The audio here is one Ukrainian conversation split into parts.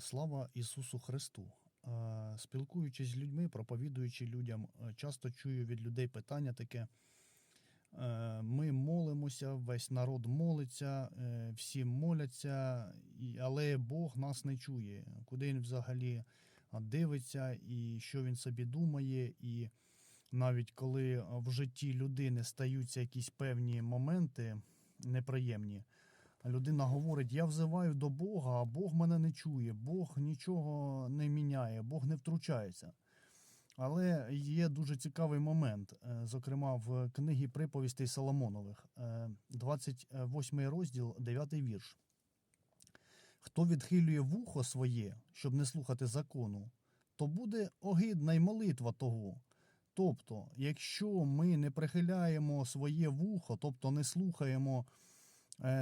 Слава Ісусу Христу. Спілкуючись з людьми, проповідуючи людям, часто чую від людей питання таке. Ми молимося, весь народ молиться, е, всі моляться, але Бог нас не чує. Куди він взагалі дивиться, і що він собі думає, і навіть коли в житті людини стаються якісь певні моменти неприємні, людина говорить: Я взиваю до Бога, а Бог мене не чує, Бог нічого не міняє, Бог не втручається. Але є дуже цікавий момент, е, зокрема в книгі приповістей Соломонових, е, 28 розділ, 9 вірш. Хто відхилює вухо своє, щоб не слухати закону, то буде огидна й молитва того. Тобто, якщо ми не прихиляємо своє вухо, тобто не слухаємо е,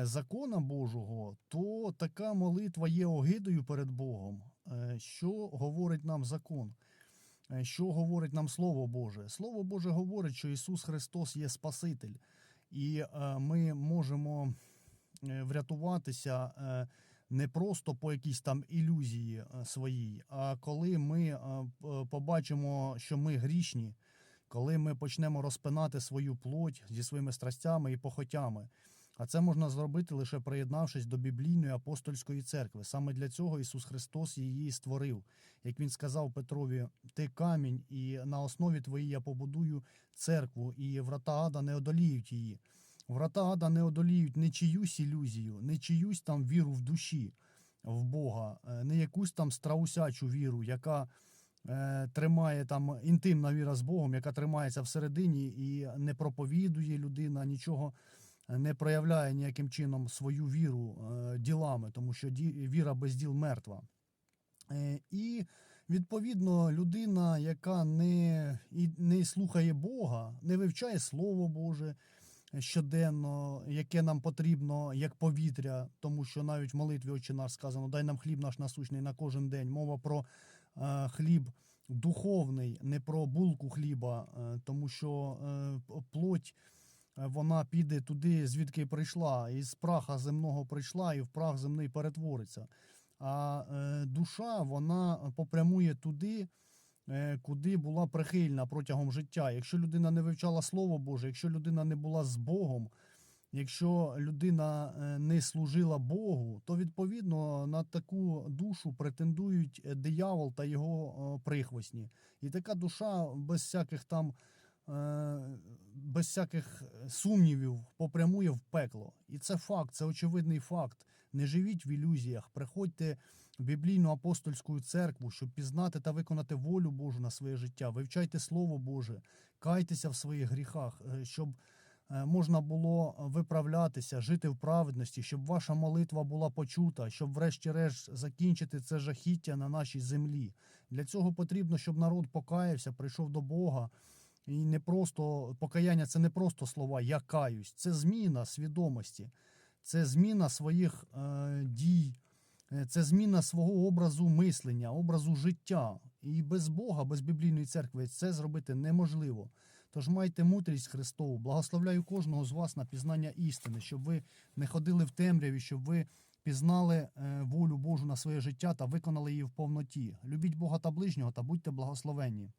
закона Божого, то така молитва є огидою перед Богом. Е, Що говорить нам закон? Е, Що говорить нам Слово Боже? Слово Боже говорить, що Ісус Христос є Спаситель, і е, ми можемо е, врятуватися е, не просто по якійсь там ілюзії е, своїй, а коли ми е, побачимо, що ми грішні, коли ми почнемо розпинати свою плоть зі своїми страстями і похотями. А це можна зробити лише приєднавшись до біблійної апостольської церкви. Саме для цього Ісус Христос її створив. Як він сказав Петрові, ти камінь, і на основі твоїй я побудую церкву, і врата ада не одоліють її. Врата ада не одоліють не чиюсь ілюзію, не чиюсь там віру в душі в Бога, е, не якусь там страусячу віру, яка е, тримає там інтимна віра з Богом, яка тримається всередині і не проповідує людина, нічого не проявляє ніяким чином свою віру е, ділами, тому що віра без діл мертва. Е, І відповідно людина, яка не, не слухає Бога, не вивчає Слово Боже щоденно, яке нам потрібно як повітря, тому що навіть в молитві Отче наш сказано, дай нам хліб наш насущний на кожен день. Мова про е, хліб духовний, не про булку хліба, тому що плоть вона піде туди, звідки прийшла, із праха земного прийшла, і в прах земний перетвориться. А е, душа вона попрямує туди, е, куди була прихильна протягом життя. Якщо людина не вивчала Слово Боже, якщо людина не була з Богом, якщо людина е, не служила Богу, то відповідно на таку душу претендують е, диявол та його е, прихвостні. І така душа без всяких там. е, Без всяких сумнівів попрямує в пекло. І це факт, це очевидний факт. Не живіть в ілюзіях, приходьте в біблійну апостольську церкву, щоб пізнати та виконати волю Божу на своє життя. Вивчайте Слово Боже, кайтеся в своїх гріхах, е, щоб е, можна було виправлятися, жити в праведності, щоб ваша молитва була почута, щоб, врешті-решт, закінчити це жахіття на нашій землі. Для цього потрібно, щоб народ покаявся, прийшов до Бога. І не просто покаяння це не просто слова я каюсь, це зміна свідомості, це зміна своїх е, дій, е, це зміна свого образу мислення, образу життя. І без Бога, без біблійної церкви це зробити неможливо. Тож майте мудрість Христову. Благословляю кожного з вас на пізнання істини, щоб ви не ходили в темряві, щоб ви пізнали е, волю Божу на своє життя та виконали її в повноті. Любіть Бога та ближнього та будьте благословенні.